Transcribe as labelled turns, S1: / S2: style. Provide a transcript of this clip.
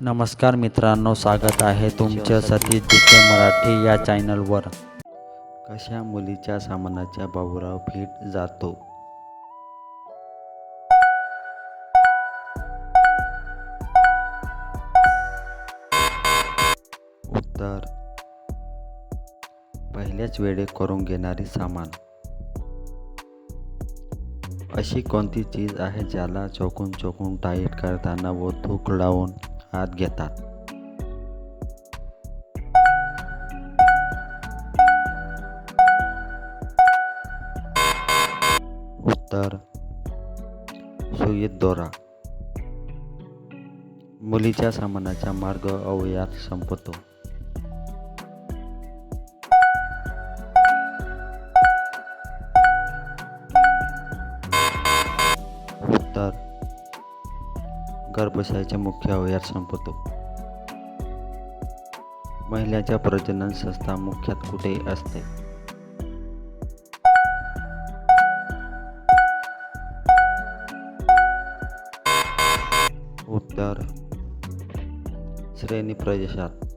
S1: नमस्कार मित्रांनो स्वागत आहे तुमचं सतीश दिसे मराठी या चॅनलवर. कशा मुलीच्या सामानाच्या बाबुराव फिट जातो? उत्तर. पहिल्याच वेळे करून घेणारी सामान. अशी कोणती चीज आहे ज्याला चोकून चोकून टाईट करताना व थूक लावून हात घेतात. उत्तर सुईत दोरा. मुलीच्या सामानाचा मार्ग अवयात संपतो. उत्तर गर्भाशयाच्या मुख्य अवयवात संपतो महिलांच्या प्रजनन संस्था मुख्यात कुठे असते? उत्तर. श्रेणी प्रदेशात